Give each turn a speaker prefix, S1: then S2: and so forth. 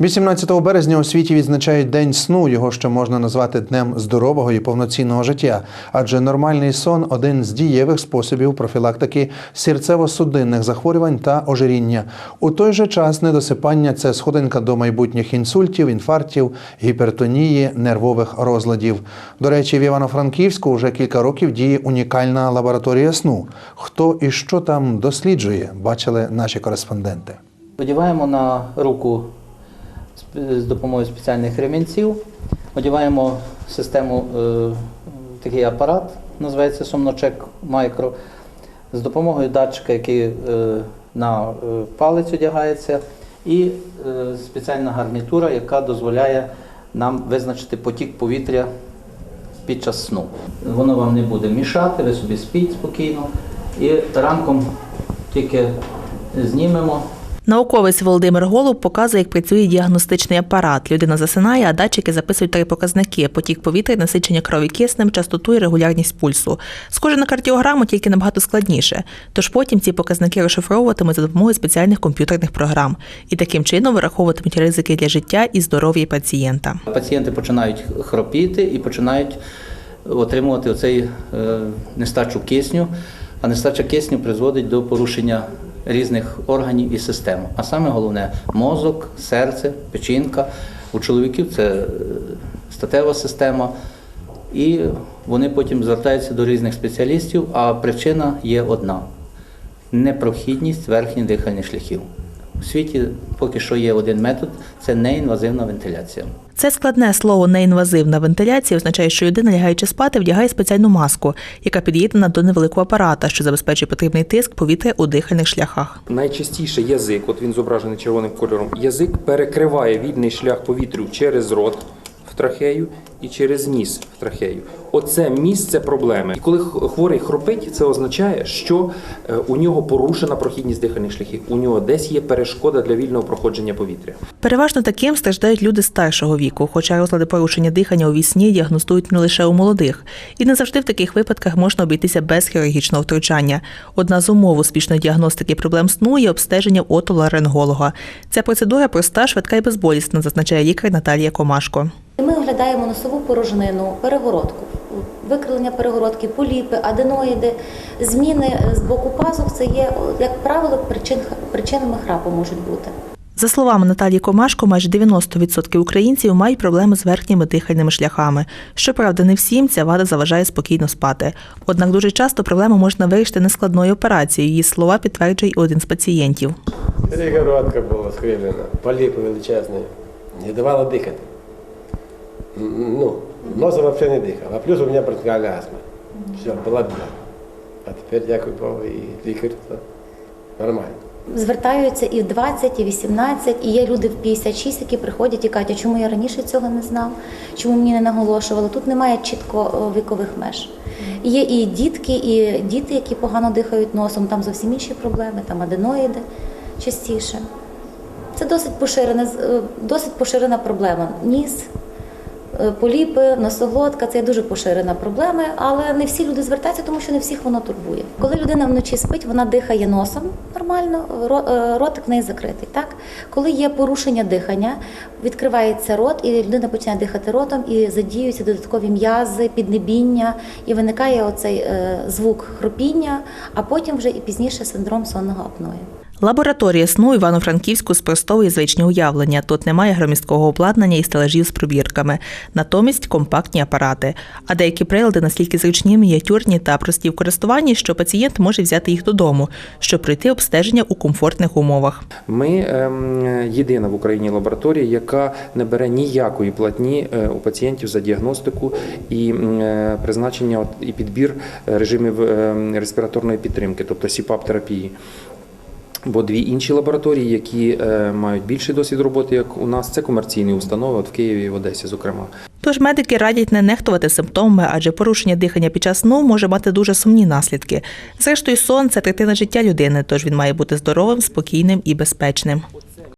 S1: 18 березня у світі відзначають День сну. Його ще можна назвати днем здорового і повноцінного життя, адже нормальний сон один з дієвих способів профілактики серцево-судинних захворювань та ожиріння. У той же час недосипання це сходинка до майбутніх інсультів, інфарктів, гіпертонії, нервових розладів. До речі, в Івано-Франківську вже кілька років діє унікальна лабораторія сну. Хто і що там досліджує, бачили наші кореспонденти.
S2: Одягаємо на руку з- допомогою спеціальних ремінців, одягаємо систему, е, такий апарат, називається Сомночек Micro, з допомогою датчика, який е, на е, палець одягається, і е, спеціальна гарнітура, яка дозволяє нам визначити потік повітря під час сну. Воно вам не буде мішати, ви собі спіть спокійно. І ранком тільки знімемо.
S3: Науковець Володимир Голуб показує, як працює діагностичний апарат. Людина засинає, а датчики записують три показники: потік повітря, насичення крові киснем, частоту і регулярність пульсу. Схоже на кардіограму, тільки набагато складніше. Тож потім ці показники розшифровуватимуть за допомогою спеціальних комп'ютерних програм і таким чином вираховуватимуть ризики для життя і здоров'я пацієнта.
S2: Пацієнти починають хропіти і починають отримувати оцей е, нестачу кисню, а нестача кисню призводить до порушення різних органів і систем. А саме головне мозок, серце, печінка. У чоловіків це е, статева система. І вони потім звертаються до різних спеціалістів, а причина є одна непрохідність верхніх дихальних шляхів. У світі поки що є один метод це неінвазивна вентиляція.
S3: Це складне слово неінвазивна вентиляція означає, що людина, лягаючи спати, вдягає спеціальну маску, яка під'єднана до невеликого апарата, що забезпечує потрібний тиск повітря у дихальних шляхах.
S4: Найчастіше язик, от він зображений червоним кольором, язик перекриває вільний шлях повітрю через рот в трахею і через ніс в трахею. Оце місце проблеми. І коли хворий хропить, це означає, що е, у нього порушена прохідність дихальних шляхів. У нього десь є перешкода для вільного проходження повітря.
S3: Переважно таким страждають люди старшого віку, хоча розлади порушення дихання у вісні діагностують не лише у молодих. І не завжди в таких випадках можна обійтися без хірургічного втручання. Одна з умов успішної діагностики проблем сну є обстеження отоларинголога. Ця процедура проста, швидка і безболісна, зазначає лікар Наталія Комашко.
S5: І Ми оглядаємо носову порожнину, перегородку, викривлення перегородки, поліпи, аденоїди, зміни з боку пазух. Це є, як правило, причин, причинами храпу можуть бути.
S3: За словами Наталії Комашко, майже 90% українців мають проблеми з верхніми дихальними шляхами. Щоправда, не всім ця вада заважає спокійно спати. Однак дуже часто проблему можна вирішити нескладною операцією. Її слова підтверджує один з пацієнтів.
S6: Перегородка була скривлена, поліпи величезні, не давала дихати. Ну, носом взагалі не дихав. А плюс у мене протикальна астма. Все, була біда. А тепер, дякую Богу, і лікар, то нормально.
S5: Звертаються і в 20, і в 18, і є люди в 56, які приходять і кажуть, а чому я раніше цього не знав, чому мені не наголошували. Тут немає чітко вікових меж. Є і дітки, і діти, які погано дихають носом, там зовсім інші проблеми, там аденоїди частіше. Це досить поширена, е, досить поширена проблема. Ніс, поліпи, носоглотка це дуже поширена проблема, але не всі люди звертаються, тому що не всіх воно турбує. Коли людина вночі спить, вона дихає носом нормально, е, ротик в неї закритий. Так? Коли є порушення дихання, відкривається рот, і людина починає дихати ротом, і задіюються додаткові м'язи, піднебіння, і виникає оцей е, звук хропіння, а потім вже і пізніше синдром сонного апної.
S3: Лабораторія сну Івано-Франківську спростовує звичні уявлення. Тут немає громісткого обладнання і стелажів з пробірками, натомість компактні апарати. А деякі прилади настільки зручні, мініатюрні та прості в користуванні, що пацієнт може взяти їх додому, щоб пройти обстеження у комфортних умовах.
S4: Ми ем, єдина в Україні лабораторія, яка не бере ніякої платні е, у пацієнтів за діагностику і е, призначення і підбір е, режимів ем, респіраторної підтримки, тобто СІПАП-терапії. Бо дві інші лабораторії, які е, мають більший досвід роботи, як у нас, це комерційні установи, от в Києві і в Одесі, зокрема.
S3: Тож медики радять не нехтувати симптомами, адже порушення дихання під час сну може мати дуже сумні наслідки. Зрештою, сон це третина життя людини, тож він має бути здоровим, спокійним і безпечним.